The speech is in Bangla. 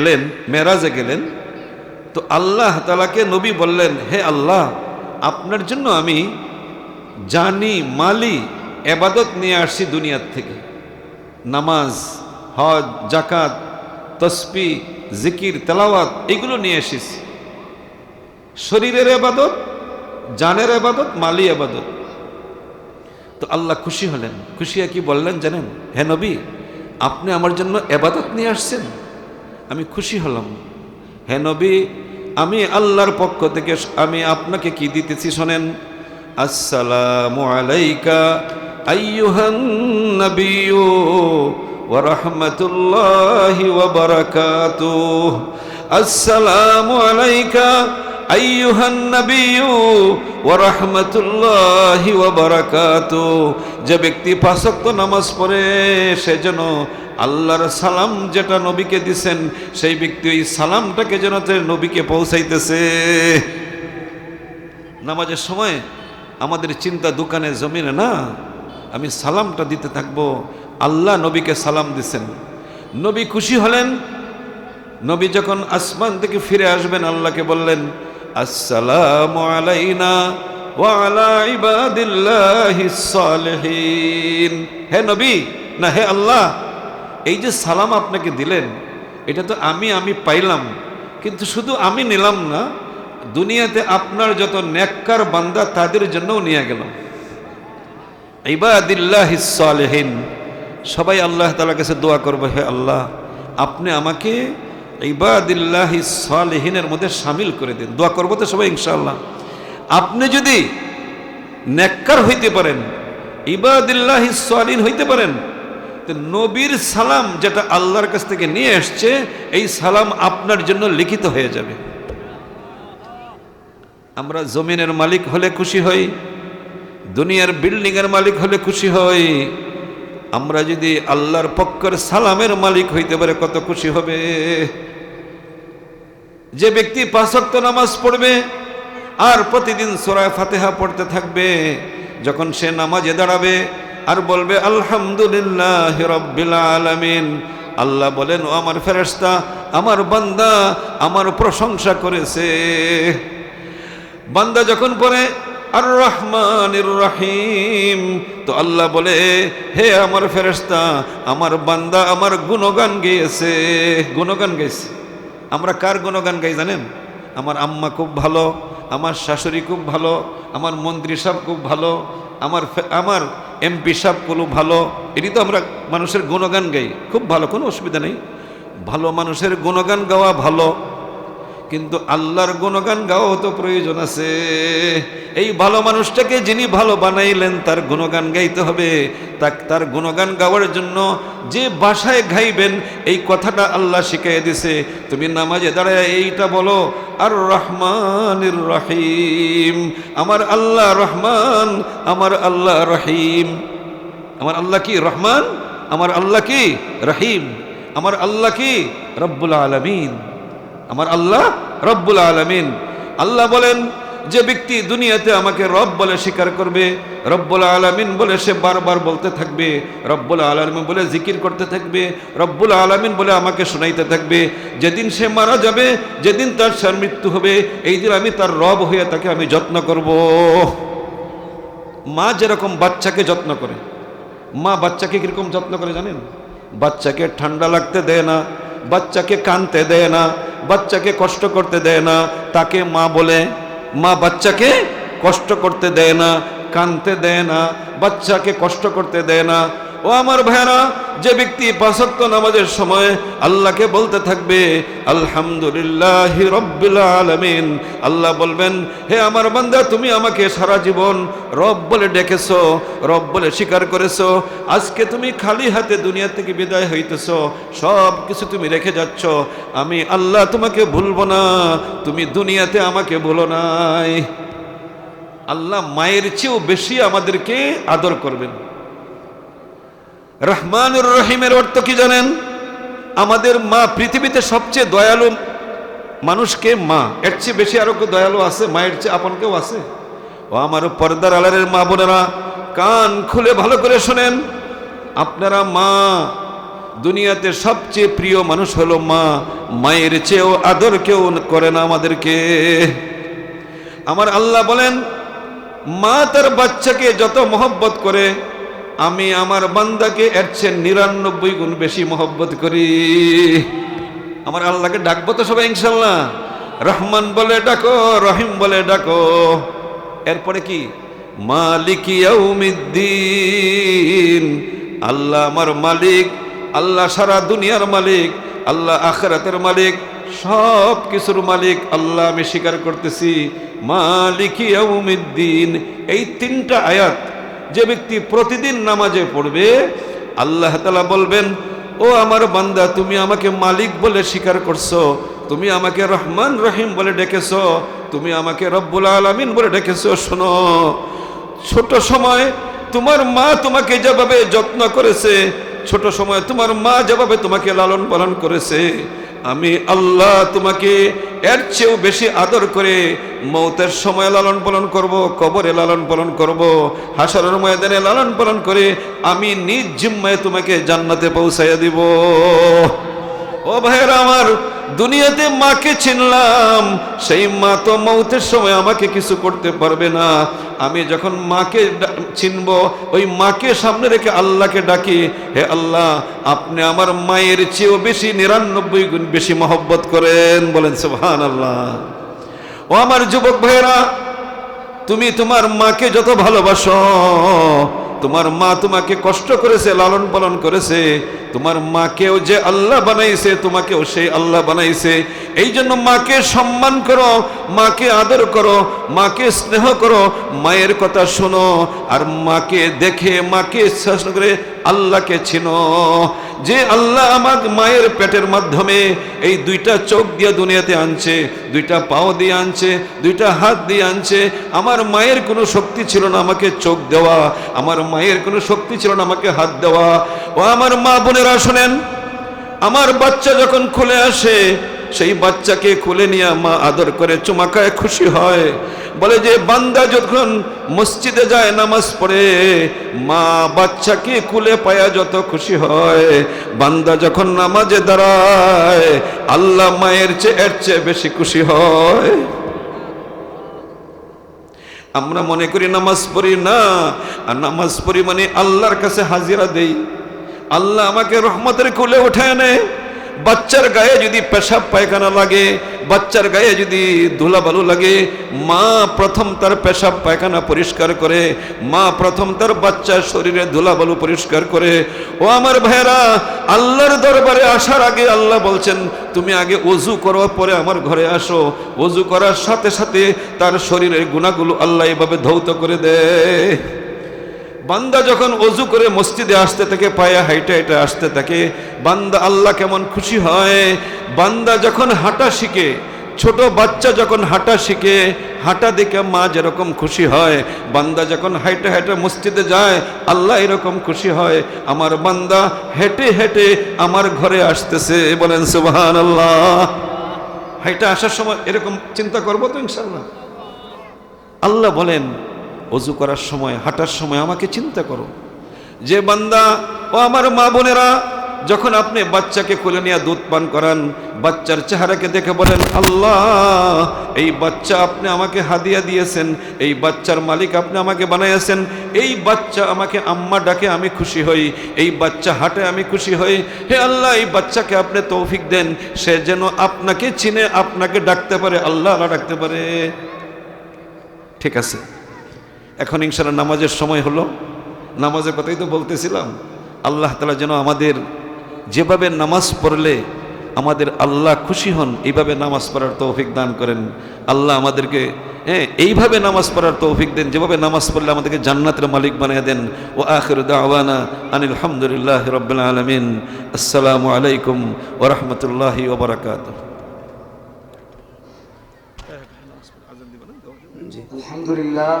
গেলেন, মেরাজে গেলেন, তো আল্লাহ তালাকে নবী বললেন, হে আল্লাহ, আপনার জন্য আমি জানি, মালি, এবাদত নিয়ে আসছি দুনিয়ার থেকে। নামাজ, হজ জাকাত তসপি জিকির, তেলাওয়াত, এগুলো নিয়ে এসেছি। শরীরের এবাদত, জানের এবাদত, মালি এবাদত। তো আল্লাহ খুশি হলেন। খুশি কি বললেন জানেন? হে নবী, আপনি আমার জন্য এবাদত নিয়ে আসছেন? আমি খুশি হলাম। হে নবী, আমি আল্লাহর পক্ষ থেকে আমি আপনাকে কি দিতেছি শোনেন? আসসালামু আলাইকা আইয়ুহান নবিয়্যু ওয়া রাহমাতুল্লাহি ওয়া বারাকাতুহু। আসসালামু আলাইকা নবিয়্যু ওয়া রাহমাতুল্লাহি ওয়া বারাকাতুহু যে ব্যক্তি পাঁচ ওয়াক্ত নামাজ পড়ে, সে যেন আল্লাহর সালাম যেটা নবীকে দিছেন, সেই ব্যক্তি ওই সালামটাকে যেন নবীকে পৌঁছাইতেছে। নামাজের সময় আমাদের চিন্তা দোকানে, জমিনে না, আমি সালামটা দিতে থাকব, আল্লাহ নবীকে সালাম দিছেন। নবী খুশি হলেন, নবী যখন আসমান থেকে ফিরে আসবেন, আল্লাহকে বললেন আসসালামু আলাইনা ওয়া আলা ইবাদিল্লাহিস সালিহিন। হে নবী, না হে আল্লাহ, এই যে সালাম আপনাকে দিলেন, এটা তো আমি আমি পাইলাম, কিন্তু শুধু আমি নিলাম না, দুনিয়াতে আপনার যত নেককার বান্দা তাদের জন্যও নিয়ে গেলাম। ইবাদিল্লাহিস সালিহিন। সবাই আল্লাহ তাআলার কাছে দোয়া করবে, হে আল্লাহ, আপনি আমাকে ইবাদিল্লাহি সালেহিনের মধ্যে সামিল করে দিন। দোয়া করব তো সবাই ইনশাল্লাহ আপনি যদি নেককার হইতে পারেন, ইবাদিল্লাহি সালিন হইতে পারেন নবীর সালাম যেটা আল্লাহর কাছ থেকে নিয়ে এসছে, এই সালাম আপনার জন্য লিখিত হয়ে যাবে। আমরা জমিনের মালিক হলে খুশি হই, দুনিয়ার বিল্ডিংয়ের মালিক হলে খুশি হই। আমরা যদি আল্লাহর পক্ষের সালামের মালিক হইতে পারে, কত খুশি হবে। যে ব্যক্তি পাঁচক্ত নামাজ পড়বে আর প্রতিদিন সোরায় ফাতেহা পড়তে থাকবে, যখন সে নামাজে দাঁড়াবে আর বলবে, আলহামদুলিল্লাহ রব্বিল আলামিন। আল্লাহ বলেন, ও আমার ফেরেশতা, আমার বান্দা, আমার প্রশংসা করেছে। বান্দা যখন পড়ে আর রহমানির রহিম। তো আল্লাহ বলে, হে আমার ফেরেশতা, আমার বান্দা, আমার গুণগান গেয়েছে। গুণগান গেয়েছে। আমরা কার গুণগান গাই জানেন? আমার আম্মা খুব ভালো, আমার শাশুড়ি খুব ভালো, আমার মন্ত্রী সাহেব খুব ভালো, আমার আমার এমপি সাহেব কোনো ভালো, এটি তো আমরা মানুষের গুণগান গাই, খুব ভালো, কোনো অসুবিধা নেই। ভালো মানুষের গুণগান গাওয়া ভালো কিন্তু আল্লাহর গুণগান গাওয়াও তো প্রয়োজন আছে। এই ভালো মানুষটাকে যিনি ভালো বানাইলেন, তার গুণগান গাইতে হবে। তার গুণগান গাওয়ার জন্য যে ভাষায় গাইবেন, এই কথাটা আল্লাহ শিখিয়ে দিছে। তুমি নামাজে দাঁড়ায় এইটা বলো, আর রহমানির রহিম। আমার আল্লাহ রহমান, আমার আল্লাহ রহিম। আমার আল্লাহ কি রহমান? আমার আল্লাহ কি রহিম? আমার আল্লাহ কি? রব্বুল আলমিন। আমার আল্লাহ রব্বুল আলমিন। আল্লাহ বলেন, যে ব্যক্তি দুনিয়াতে আমাকে রব বলে স্বীকার করবে, রব্বুল আলমিন বলে সে বারবার বলতে থাকবে, রব্বুল আলমিন বলে জিকির করতে থাকবে, রব্বুল আলমিন বলে আমাকে শোনাইতে থাকবে। যেদিন সে মারা যাবে, যেদিন তার সার মৃত্যু হবে, এই দিন আমি তার রব হয়ে তাকে আমি যত্ন করব। মা যেরকম বাচ্চাকে যত্ন করে, মা বাচ্চাকে কীরকম যত্ন করে জানেন? বাচ্চাকে ঠান্ডা লাগতে দেয় না, বাচ্চাকে কানতে দেয় না বাচ্চাকে কষ্ট করতে দেয় না। তাকে মা বলে, মা বাচ্চাকে কষ্ট করতে দেয় না, কানতে দেয় না, বাচ্চাকে কষ্ট করতে দেয় না। ও আমার ভাইরা যে ব্যক্তি পাঁচত্ব নামাজের সময় আল্লাহকে বলতে থাকবে, আলহামদুলিল্লাহ রব্বিল আলমিন আল্লাহ বলবেন, হে আমার বান্দা, তুমি আমাকে সারা জীবন রব বলে ডেকেছো, রব বলে স্বীকার করেছ। আজকে তুমি খালি হাতে দুনিয়া থেকে বিদায় হইতেছ, সব কিছু তুমি রেখে যাচ্ছ। আমি আল্লাহ তোমাকে ভুলবো না, তুমি দুনিয়াতে আমাকে ভুলো নাই। আল্লাহ মায়ের চেয়েও বেশি আমাদেরকে আদর করবেন। রহমানুর রহিমের অর্থ কি জানেন? আমাদের মা পৃথিবীতে সবচেয়ে দয়ালু মানুষকে মা। এর চেয়ে বেশি আরও কেউ দয়ালু আছে? মায়ের চেয়ে আপন কেউ আছে? ও আমার পর্দার আলারের মা বোনেরা, কান খুলে ভালো করে শোনেন। আপনারা মা, দুনিয়াতে সবচেয়ে প্রিয় মানুষ হলো মা। মায়ের চেয়েও আদর কেউ করে না আমাদেরকে। আমার আল্লাহ বলেন, মা তার বাচ্চাকে যত মহব্বত করে আমি আমার বান্দাকে এর চেয়ে নিরানব্বই গুণ বেশি মহব্বত করি। আমার আল্লাহকে ডাকবো তো সবাই ইনশাল্লাহ রহমান বলে ডাকো, রহিম বলে ডাকো। এরপরে কি? মালিক ইয়াউমিদ্দিন। আল্লাহ আমার মালিক, আল্লাহ সারা দুনিয়ার মালিক, আল্লাহ আখরাতের মালিক সব কিছুর মালিক আল্লাহ আমি স্বীকার করতেছি। মালিক ইয়াউমিদ্দিন। এই তিনটা আয়াত যে ব্যক্তি প্রতিদিন নামাজে পড়বে, আল্লাহ তালা বলবেন, ও আমার বান্দা, তুমি আমাকে মালিক বলে স্বীকার করছ, তুমি আমাকে রহমান রহিম বলে ডেকেছো, তুমি আমাকে রব্বুল আলমিন বলে ডেকেছো, শোনো, ছোট সময় তোমার মা তোমাকে যেভাবে যত্ন করেছে, ছোট সময় তোমার মা যেভাবে তোমাকে লালন পালন করেছে, আমি আল্লাহ তোমাকে এর চেয়েও বেশি আদর করে মৌতের সময় লালন পালন করব, কবরে লালন পালন করব হাসারের ময়দানে লালন পালন করে আমি নিজ জিম্মায় তোমাকে জান্নাতে পৌঁছাইয়া দিব। ও ভাইয়েরা আমার দুনিয়াতে মাকে চিনলাম, সেই মা তো মৌতের সময় আমাকে কিছু করতে পারবে না। আমি যখন মাকে চিনব, ওই মাকে সামনে রেখে আল্লাহকে ডাকি, হে আল্লাহ, আপনি আমার মায়ের চেয়েও বেশি নিরানব্বই গুণ বেশি মহব্বত করেন। বলেন সুবহান আল্লাহ ও আমার যুবক ভাইয়েরা, তুমি তোমার মাকে যত ভালোবাসো তোমার মা তোমাকে কষ্ট করেছে, লালন পালন করেছে। তোমার মাকেও যে আল্লাহ বানাইছে, তোমাকেও সেই আল্লাহ বানাইছে। এই জন্য মাকে সম্মান করো, মাকে আদর করো, মাকে স্নেহ করো, মায়ের কথা শোনো। আর মাকে দেখে, মাকে করে আল্লাহকে চিনো যে আল্লাহ আমার মায়ের পেটের মাধ্যমে এই দুইটা চোখ দিয়ে দুনিয়াতে আনছে, দুইটা পাও দিয়ে আনছে, দুইটা হাত দিয়ে আনছে। আমার মায়ের কোনো শক্তি ছিল না আমাকে চোখ দেওয়া, আমার মায়ের কোনো শক্তি ছিল না আমাকে হাত দেওয়া। ও আমার মা বোনেরা শোনেন, আমার বাচ্চা যখন খুলে আসে সেই বাচ্চাকে খুলে নিয়ে মা আদর করে চুমাকায় খুশি হয়। বলে যে, বান্দা যখন মসজিদে যায় নামাজ পড়ে, মা বাচ্চাকে কুলে পায়া যত খুশি হয়। বান্দা যখন নামাজে দাঁড়ায়, আল্লাহ মায়ের চেয়ে, এর চেয়ে বেশি খুশি হয়। আমরা মনে করি নামাজ পড়ি না, আর নামাজ পড়ি মানে আল্লাহর কাছে হাজিরা দেই। আল্লাহ আমাকে রহমতের কোলে উঠায় নেয়। বাচ্চার গায়ে যদি পেশাব পায়খানা লাগে, বাচ্চার গায়ে যদি ধুলাবালু লাগে, মা প্রথম তার পেশাব পায়খানা পরিষ্কার করে, মা প্রথম তার বাচ্চার শরীরে ধুলাবালু পরিষ্কার করে, ও আমার ভাইয়েরা, আল্লাহর দরবারে আসার আগে আল্লাহ বলছেন, তুমি আগে অজু করো, পরে আমার ঘরে আসো। অজু করার সাথে সাথে তার শরীরের গুণাগুলো আল্লাহ এভাবে ধৌত করে দেয়। বান্দা যখন অজু করে মসজিদে আসতে থাকে, পায়ে হাইটে হাইটে আসতে থাকে, বান্দা আল্লাহ কেমন খুশি হয়। বান্দা যখন হাঁটা শিখে, ছোট বাচ্চা যখন হাঁটা শিখে, হাঁটা দেখে মা যেরকম খুশি হয়। বান্দা যখন হাইটে হাইটে মসজিদে যায়, আল্লাহ এরকম খুশি হয়। আমার বান্দা হেঁটে হেঁটে আমার ঘরে আসতেছে। বলেন সুবাহান আল্লাহ হাইটে আসার সময় এরকম চিন্তা করব তো ইনশাল্লাহ আল্লাহ বলেন অজু করার সময়, হাঁটার সময় আমাকে চিন্তা করো। যে বান্দা, ও আমার মা বোনেরা, যখন আপনি বাচ্চাকে কোলে নিয়ে দুধ পান করান, বাচ্চার চেহারাকে দেখে বলেন, আল্লাহ, এই বাচ্চা আপনি আমাকে হাদিয়া দিয়েছেন, এই বাচ্চার মালিক আপনি আমাকে বানাইয়াছেন, এই বাচ্চা আমাকে আম্মা ডাকে আমি খুশি হই, এই বাচ্চা হাঁটে আমি খুশি হই। হে আল্লাহ, এই বাচ্চাকে আপনি তৌফিক দেন, সে যেন আপনাকে চিনে, আপনাকে ডাকতে পারে, আল্লাহ ডাকতে পারে। ঠিক আছে। এখন ইনশাল্লাহ নামাজের সময় হলো। নামাজের কথাই তো বলতেছিলাম, আল্লাহ তালা যেন আমাদের যেভাবে নামাজ পড়লে আমাদের আল্লাহ খুশি হন, এইভাবে নামাজ পড়ার তৌফিক দান করেন। আল্লাহ আমাদেরকে হ্যাঁ এইভাবে নামাজ পড়ার তৌফিক দেন, যেভাবে নামাজ পড়লে আমাদেরকে জান্নাতের মালিক বানিয়ে দেন। ও আখির দাওয়ানা আনিল আলহামদুলিল্লাহ রবিল আলমিন। আসসালামু আলাইকুম ওরহমতুল্লাহি ওবরাকাত আলহামদুলিল্লাহ।